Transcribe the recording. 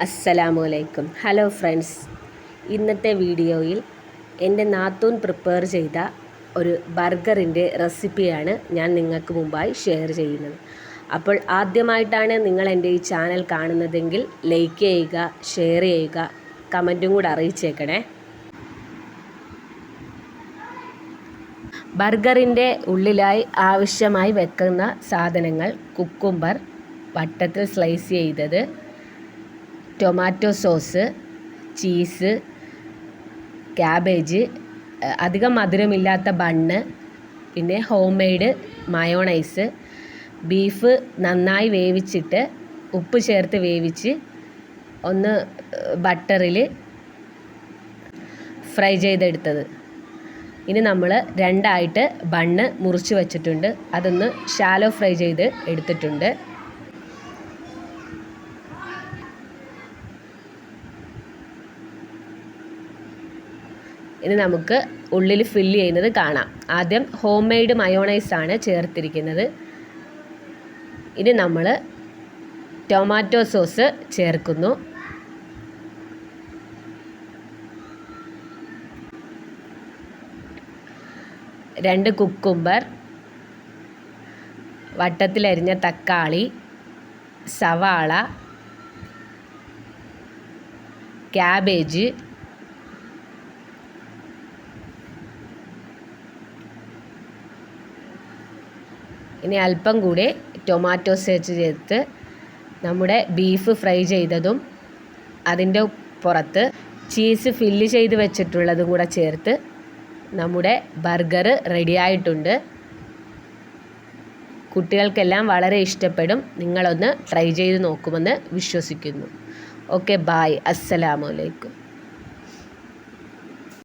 അസ്സലാമലൈക്കും. Hello friends ഇന്നത്തെ വീഡിയോയിൽ എന്റെ നാത്തൂൻ പ്രിപ്പയർ ചെയ്ത ഒരു ബർഗറിന്റെ റെസിപ്പിയാണ് ഞാൻ നിങ്ങൾക്ക് മുമ്പായി ഷെയർ ചെയ്യുന്നത്. അപ്പോൾ ആദ്യമായിട്ടാണ് നിങ്ങൾ എന്റെ ഈ ചാനൽ കാണുന്നതെങ്കിൽ ലൈക്ക് ചെയ്യുക ഷെയർ ചെയ്യുക കമന്റും കൂടെ അറിയിച്ചേക്കണേ. ബർഗറിന്റെ ഉള്ളിലായി ആവശ്യമായി വെക്കുന്ന സാധനങ്ങൾ കുക്കുംബർ വട്ടത്തിൽ സ്ലൈസ് ചെയ്തത് ടൊമാറ്റോ സോസ് ചീസ് ക്യാബേജ് അധികം മധുരമില്ലാത്ത ബണ്ണ് പിന്നെ ഹോം മെയ്ഡ് മയോണൈസ് ബീഫ് നന്നായി വേവിച്ചിട്ട് ഉപ്പ് ചേർത്ത് വേവിച്ച് ഒന്ന് ബട്ടറിൽ ഫ്രൈ ചെയ്തെടുത്തത്. ഇനി നമ്മൾ രണ്ടായിട്ട് ബണ്ണ് മുറിച്ച് വെച്ചിട്ടുണ്ട്. അതൊന്ന് ഷാലോ ഫ്രൈ ചെയ്ത് എടുത്തിട്ടുണ്ട്. ഇനി നമുക്ക് ഉള്ളിൽ ഫില്ല് ചെയ്യുന്നത് കാണാം. ആദ്യം ഹോം മെയ്ഡ് മയോണൈസ് ആണ് ചേർത്തിരിക്കുന്നത്. ഇനി നമ്മൾ ടൊമാറ്റോ സോസ് ചേർക്കുന്നു. രണ്ട് കുക്കുംബർ വട്ടത്തിലരിഞ്ഞ തക്കാളി സവാള ക്യാബേജ് ഇനി അല്പം കൂടി ടൊമാറ്റോ സേച്ച് ചേർത്ത് നമ്മുടെ ബീഫ് ഫ്രൈ ചെയ്തതും അതിന്റെ പുറത്ത് ചീസ് ഫില്ല് ചെയ്ത് വെച്ചിട്ടുള്ളതും കൂടെ ചേർത്ത് നമ്മുടെ ബർഗർ റെഡിയായിട്ടുണ്ട് കുട്ടികൾക്കെല്ലാം വളരെ ഇഷ്ടപ്പെടും. നിങ്ങളൊന്ന് ട്രൈ ചെയ്ത് നോക്കുമെന്ന് വിശ്വസിക്കുന്നു. ഓക്കെ ബായ് അസ്സലാമലൈക്കും